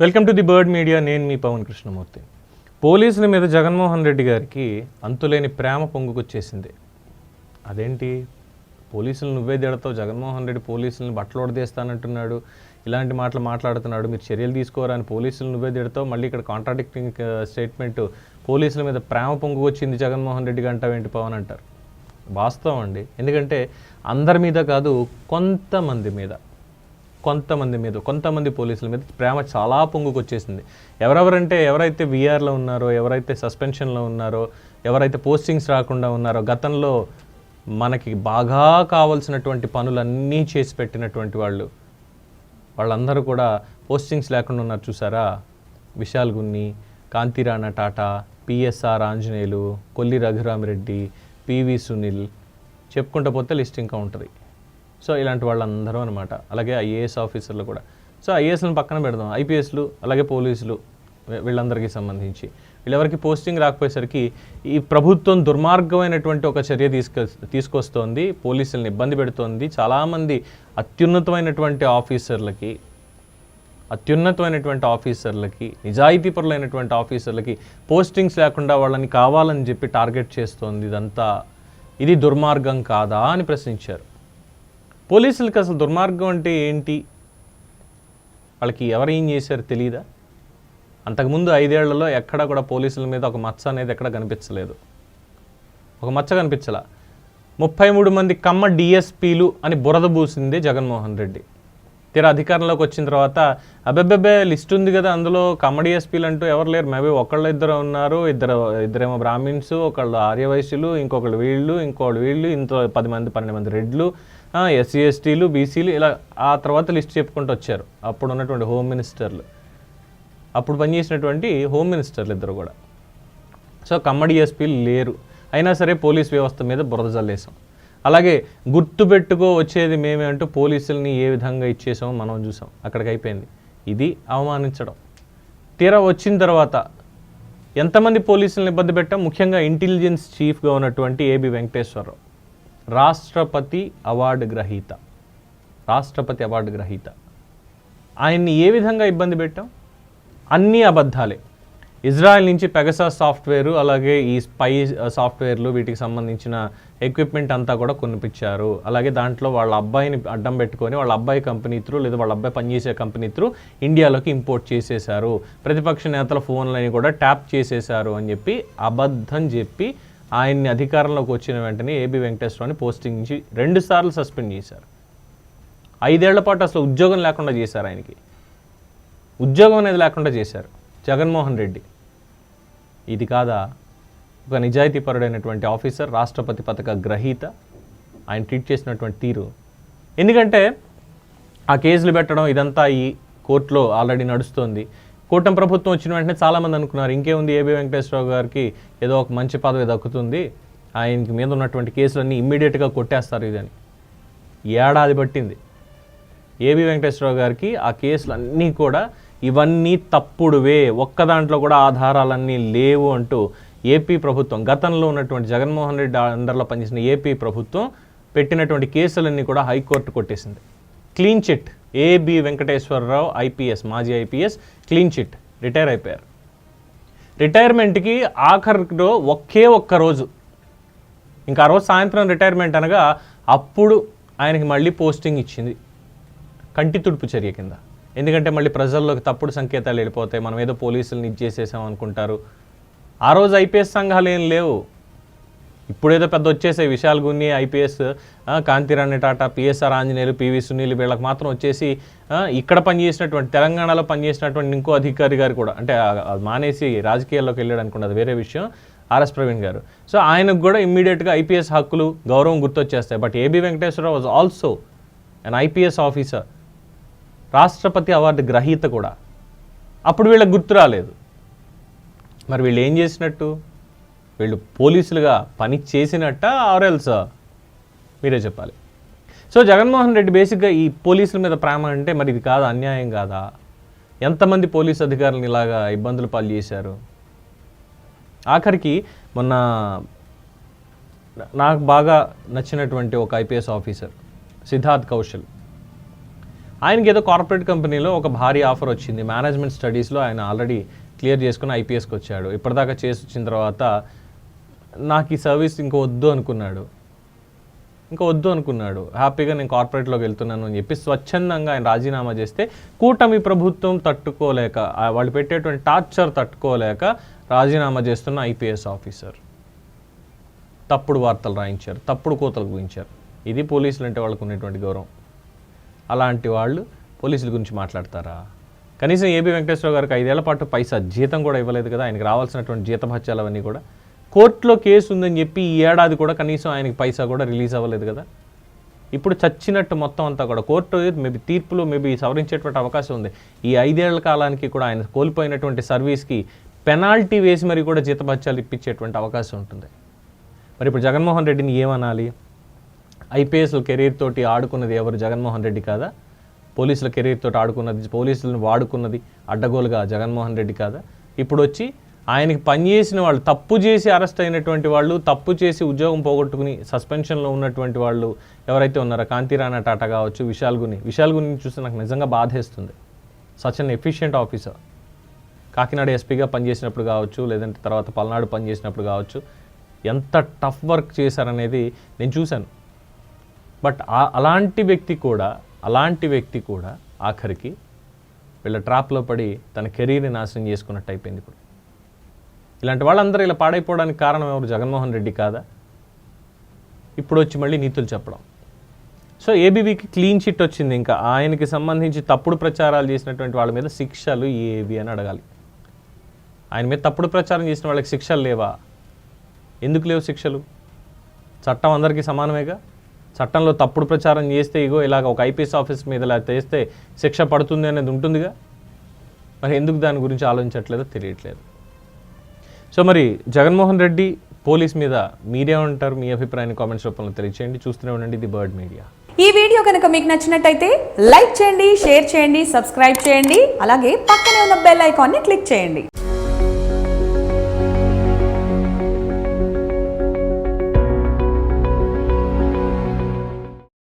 Welcome to the bird media. నేను మీ పవన్ కృష్ణమూర్తి. పోలీసుల మీద జగన్మోహన్ రెడ్డి గారికి అంతులేని ప్రేమ పొంగుకొచ్చేసింది. అదేంటి? పోలీసులు నువ్వే తిడతావు జగన్మోహన్ రెడ్డి పోలీసులను బట్టలు ఉడదీస్తానంటున్నాడు ఇలాంటి మాటలు మాట్లాడుతున్నాడు మీరు చర్యలు తీసుకోరా అని పోలీసులు నువ్వే తిడతావు మళ్ళీ ఇక్కడ కాంట్రాడిక్టింగ్ స్టేట్మెంట్ uh, పోలీసుల మీద ప్రేమ పొంగుకొచ్చింది జగన్మోహన్ రెడ్డి అంటావేంటి పవన్ అంటారు? వాస్తవం అండి. ఎందుకంటే అందరి మీద కాదు కొంతమంది మీద. కొంతమంది మీద కొంతమంది పోలీసుల మీద ప్రేమ చాలా పొంగుకొచ్చేసింది. ఎవరెవరంటే ఎవరైతే వీఆర్లో ఉన్నారో ఎవరైతే సస్పెన్షన్లో ఉన్నారో ఎవరైతే పోస్టింగ్స్ రాకుండా ఉన్నారో గతంలో మనకి బాగా కావాల్సినటువంటి పనులన్నీ చేసి పెట్టినటువంటి వాళ్ళు వాళ్ళందరూ కూడా పోస్టింగ్స్ లేకుండా ఉన్నారు చూసారా? విశాల్ గున్ని కాంతిరాణ టాటా పిఎస్ఆర్ ఆంజనేయులు కొల్లి రఘురామిరెడ్డి పివి సునీల్ చెప్పుకుంటూ పోతే లిస్ట్ ఇంకా ఉంటుంది. సో ఇలాంటి వాళ్ళందరూ అనమాట అలాగే ఐఏఎస్ ఆఫీసర్లు కూడా. సో ఐఏఎస్లను పక్కన పెడదాం. ఐపీఎస్లు అలాగే పోలీసులు వీళ్ళందరికీ సంబంధించి. వీళ్ళెవరికి పోస్టింగ్ రాకపోయేసరికి ఈ ప్రభుత్వం దుర్మార్గమైనటువంటి ఒక చర్య తీసుకొ తీసుకొస్తోంది పోలీసులను ఇబ్బంది పెడుతోంది. చాలామంది అత్యున్నతమైనటువంటి ఆఫీసర్లకి అత్యున్నతమైనటువంటి ఆఫీసర్లకి నిజాయితీపరులైనటువంటి ఆఫీసర్లకి పోస్టింగ్స్ లేకుండా వాళ్ళని కావాలని చెప్పి టార్గెట్ చేస్తోంది ఇదంతా. ఇది దుర్మార్గం కాదా అని ప్రశ్నించారు. పోలీసులకి అసలు దుర్మార్గం అంటే ఏంటి? వాళ్ళకి ఎవరు ఏం చేశారు తెలియదా అంతకుముందు ఐదేళ్ళలో ఎక్కడ కూడా పోలీసుల మీద ఒక మచ్చ అనేది ఎక్కడ కనిపించలేదు. ఒక మచ్చ కనిపించలా. ముప్పై మూడు మంది కమ్మ డిఎస్పీలు అని బురద పూసిందే జగన్మోహన్ రెడ్డి. తీరా అధికారంలోకి వచ్చిన తర్వాత అబ్బెబ్బెబ్బే లిస్ట్ ఉంది కదా అందులో కమ్మ ఎస్పీలు అంటూ ఎవరు లేరు. మేబీ ఒకళ్ళు ఇద్దరు ఉన్నారు ఇద్దరు ఇద్దరేమో బ్రాహ్మిన్స్ ఒకళ్ళు ఆర్యవైశ్యులు ఇంకొకళ్ళు వీళ్ళు ఇంకోళ్ళు వీళ్ళు ఇంత పది మంది పన్నెండు మంది రెడ్లు ఎస్సీ ఎస్టీలు బీసీలు ఇలా ఆ తర్వాత లిస్ట్ చెప్పుకుంటూ వచ్చారు. అప్పుడు ఉన్నటువంటి హోమ్ మినిస్టర్లు. అప్పుడు పనిచేసినటువంటి హోమ్ మినిస్టర్లు ఇద్దరు కూడా. సో కమ్మడి ఎస్పీలు లేరు. అయినా సరే పోలీస్ వ్యవస్థ మీద బురద జల్లేసాం అలాగే గుర్తుపెట్టుకో వచ్చేది మేమే అంటూ పోలీసుల్ని ఏ విధంగా ఇచ్చేసామో మనం చూసాం. అక్కడికి అయిపోయింది ఇది అవమానించడం. తీరా వచ్చిన తర్వాత ఎంతమంది పోలీసులను ఇబ్బంది పెట్టాం? ముఖ్యంగా ఇంటెలిజెన్స్ చీఫ్గా ఉన్నటువంటి ఏబి వెంకటేశ్వరరావు. రాష్ట్రపతి అవార్డు గ్రహీత. రాష్ట్రపతి అవార్డు గ్రహీత. ఆయన్ని ఏ విధంగా ఇబ్బంది పెట్టాం? అన్నీ అబద్ధాలే. ఇజ్రాయెల్ నుంచి పెగసా సాఫ్ట్వేరు అలాగే ఈ స్పై సాఫ్ట్వేర్లు వీటికి సంబంధించిన ఎక్విప్మెంట్ అంతా కూడా కొనిపించారు. అలాగే దాంట్లో వాళ్ళ అబ్బాయిని అడ్డం పెట్టుకొని వాళ్ళ అబ్బాయి కంపెనీ త్రూ లేదా వాళ్ళ అబ్బాయి పనిచేసే కంపెనీ త్రూ ఇండియాలోకి ఇంపోర్ట్ చేసేశారు. ప్రతిపక్ష నేతల ఫోన్లని కూడా ట్యాప్ చేసేశారు అని చెప్పి అబద్ధం చెప్పి ఆయన్ని అధికారంలోకి వచ్చిన వెంటనే ఏబి వెంకటేశ్వరని పోస్టింగ్ నుంచి రెండుసార్లు సస్పెండ్ చేశారు. ఐదేళ్ళ పాటు అసలు ఉద్యోగం లేకుండా చేశారు ఆయనకి. ఉద్యోగం అనేది లేకుండా చేశారు. జగన్మోహన్ రెడ్డి. ఇది కాదా? ఒక నిజాయితీపరుడైనటువంటి ఆఫీసర్ రాష్ట్రపతి పథక గ్రహీత. ఆయన ట్రీట్ చేసినటువంటి తీరు. ఎందుకంటే ఆ కేసులు పెట్టడం ఇదంతా ఈ కోర్టులో ఆల్రెడీ నడుస్తోంది. కూటమి ప్రభుత్వం వచ్చిన వెంటనే చాలామంది అనుకున్నారు ఇంకేముంది ఏబి వెంకటేశ్వరరావు గారికి ఏదో ఒక మంచి పదవి దక్కుతుంది. ఆయనకి మీద ఉన్నటువంటి కేసులన్నీ ఇమ్మీడియట్గా కొట్టేస్తారు ఇదని. ఏడాది పట్టింది. ఏబి వెంకటేశ్వరరావు గారికి ఆ కేసులు అన్నీ కూడా ఇవన్నీ తప్పుడువే. ఒక్క దాంట్లో కూడా ఆధారాలన్నీ లేవు అంటూ ఏపీ ప్రభుత్వం గతంలో ఉన్నటువంటి జగన్మోహన్ రెడ్డి అండర్లో పనిచేసిన ఏపీ ప్రభుత్వం పెట్టినటువంటి కేసులన్నీ కూడా హైకోర్టు కొట్టేసింది. Clean chit AB Venkateswara Rao IPS మాజీ ఐపీఎస్ క్లీన్ చిట్ రిటైర్ అయిపోయారు. రిటైర్మెంట్కి ఆఖరిలో ఒకే ఒక్క రోజు ఇంకా ఆ రోజు సాయంత్రం రిటైర్మెంట్ అనగా అప్పుడు ఆయనకి మళ్ళీ పోస్టింగ్ ఇచ్చింది. కంటి తుడుపు చర్య కింద. ఎందుకంటే మళ్ళీ ప్రజల్లోకి తప్పుడు సంకేతాలు వెళ్ళిపోతాయి. మనం ఏదో పోలీసులను ఇచ్చేసేసాం అనుకుంటారు. ఆ రోజు ఐపీఎస్ సంఘాలు ఏం లేవు. ఇప్పుడేదో పెద్ద వచ్చేసే Vishal Gunni IPS Kanthi Rani Tata PSR Anjaneyulu PV Sunil వీళ్ళకి మాత్రం వచ్చేసి ఇక్కడ పనిచేసినటువంటి తెలంగాణలో పనిచేసినటువంటి ఇంకో అధికారి గారు కూడా అంటే మానేసి రాజకీయాల్లోకి వెళ్ళాడు అనుకున్నది. వేరే విషయం. ఆర్ఎస్ ప్రవీణ్ గారు. సో ఆయనకు కూడా ఇమ్మీడియట్గా ఐపీఎస్ హక్కులు గౌరవం గుర్తొచ్చేస్తాయి. But AB Venkateswara Rao was also an IPS officer రాష్ట్రపతి అవార్డు గ్రహీత కూడా. అప్పుడు వీళ్ళకి గుర్తు రాలేదు. మరి వీళ్ళు ఏం చేసినట్టు? వీళ్ళు పోలీసులుగా పని చేసినట్ట ఆర్ఎల్స్ మీరే చెప్పాలి. సో జగన్మోహన్ రెడ్డి బేసిక్గా ఈ పోలీసుల మీద ప్రేమ అంటే మరి ఇది కాదు? అన్యాయం కాదా? ఎంతమంది పోలీస్ అధికారులను ఇలాగా ఇబ్బందులు పాలు చేశారు? ఆఖరికి మొన్న నాకు బాగా నచ్చినటువంటి ఒక ఐపీఎస్ ఆఫీసర్ సిద్ధార్థ్ కౌశల్. ఆయనకి ఏదో కార్పొరేట్ కంపెనీలో ఒక భారీ ఆఫర్ వచ్చింది. మేనేజ్మెంట్ స్టడీస్లో ఆయన ఆల్రెడీ క్లియర్ చేసుకుని ఐపీఎస్కి వచ్చాడు. ఇప్పటిదాకా చేసి వచ్చిన తర్వాత నాకు ఈ సర్వీస్ ఇంకా వద్దు అనుకున్నాడు. ఇంకా వద్దు అనుకున్నాడు. హ్యాపీగా నేను కార్పొరేట్లోకి వెళ్తున్నాను అని చెప్పి స్వచ్ఛందంగా ఆయన రాజీనామా చేస్తే కూటమి ప్రభుత్వం తట్టుకోలేక వాళ్ళు పెట్టేటువంటి టార్చర్ తట్టుకోలేక రాజీనామా చేస్తున్న ఐపీఎస్ ఆఫీసర్ తప్పుడు వార్తలు రాయించారు తప్పుడు కోతలు గురించారు. ఇది పోలీసులు అంటే వాళ్ళకు ఉన్నటువంటి గౌరవం. అలాంటి వాళ్ళు పోలీసుల గురించి మాట్లాడతారా? కనీసం ఏబీ వెంకటేశ్వర గారికి ఐదేళ్ళ పాటు పైసా జీతం కూడా ఇవ్వలేదు కదా ఆయనకి రావాల్సినటువంటి జీతభత్యాలు అవన్నీ కూడా. కోర్టులో కేసు ఉందని చెప్పి ఈ ఏడాది కూడా కనీసం ఆయనకి పైసా కూడా రిలీజ్ అవ్వలేదు కదా. ఇప్పుడు చచ్చినట్టు మొత్తం అంతా కూడా కోర్టు మేబీ తీర్పులో మేబీ సవరించేటువంటి అవకాశం ఉంది. ఈ ఐదేళ్ళ కాలానికి కూడా ఆయన కోల్పోయినటువంటి సర్వీస్కి పెనాల్టీ వేసి మరి కూడా జీతభత్యాలు ఇప్పించేటువంటి అవకాశం ఉంటుంది. మరి ఇప్పుడు జగన్మోహన్ రెడ్డిని ఏమనాలి? ఐపీఎస్ల కెరీర్ తోటి ఆడుకున్నది ఎవరు? జగన్మోహన్ రెడ్డి కాదా? పోలీసుల కెరీర్ తోటి ఆడుకున్నది పోలీసులను వాడుకున్నది అడ్డగోలుగా జగన్మోహన్ రెడ్డి కాదా? ఇప్పుడు వచ్చి ఆయనకి పనిచేసిన వాళ్ళు తప్పు చేసి అరెస్ట్ అయినటువంటి వాళ్ళు తప్పు చేసి ఉద్యోగం పోగొట్టుకుని సస్పెన్షన్లో ఉన్నటువంటి వాళ్ళు ఎవరైతే ఉన్నారో కాంతిరాణా టాటా కావచ్చు విశాల్ గుని. విశాల్ గుని చూస్తే నాకు నిజంగా బాధేస్తుంది. Such an efficient officer Kakinada ఎస్పీగా పనిచేసినప్పుడు కావచ్చు లేదంటే తర్వాత పల్నాడు పనిచేసినప్పుడు కావచ్చు ఎంత టఫ్ వర్క్ చేశారనేది నేను చూశాను. బట్ అలాంటి వ్యక్తి కూడా అలాంటి వ్యక్తి కూడా ఆఖరికి వీళ్ళ ట్రాప్లో పడి తన కెరీర్ని నాశనం చేసుకున్నట్టు అయిపోయింది ఇప్పుడు ఇలాంటి వాళ్ళందరూ ఇలా పాడైపోవడానికి కారణం ఎవరు? జగన్మోహన్ రెడ్డి కాదా? ఇప్పుడు వచ్చి మళ్ళీ నీతులు చెప్పడం. సో ఏబీవీకి క్లీన్ చిట్ వచ్చింది. ఇంకా ఆయనకి సంబంధించి తప్పుడు ప్రచారాలు చేసినటువంటి వాళ్ళ మీద శిక్షలు ఏవి అని అడగాలి. ఆయన మీద తప్పుడు ప్రచారం చేసిన వాళ్ళకి శిక్షలు లేవా? ఎందుకు లేవు శిక్షలు? చట్టం అందరికీ సమానమేగా? చట్టంలో తప్పుడు ప్రచారం చేస్తే ఇగో ఇలాగ ఒక ఐపీఎస్ ఆఫీస్ మీద ఇలా చేస్తే శిక్ష పడుతుంది అనేది ఉంటుందిగా? మరి ఎందుకు దాని గురించి ఆలోచించట్లేదో తెలియట్లేదు. సో మరి జగన్మోహన్ రెడ్డి పోలీస్ మీద మీరేమంటారు మీ అభిప్రాయాన్ని కామెంట్స్ రూపంలో తెలియచేయండి. చూస్తూనే ఉండండి ది బర్డ్ మీడియా. ఈ వీడియో కనుక మీకు నచ్చినట్టయితే లైక్ చేయండి షేర్ చేయండి సబ్స్క్రైబ్ చేయండి అలాగే పక్కనే ఉన్న బెల్ ఐకాన్ని క్లిక్ చేయండి.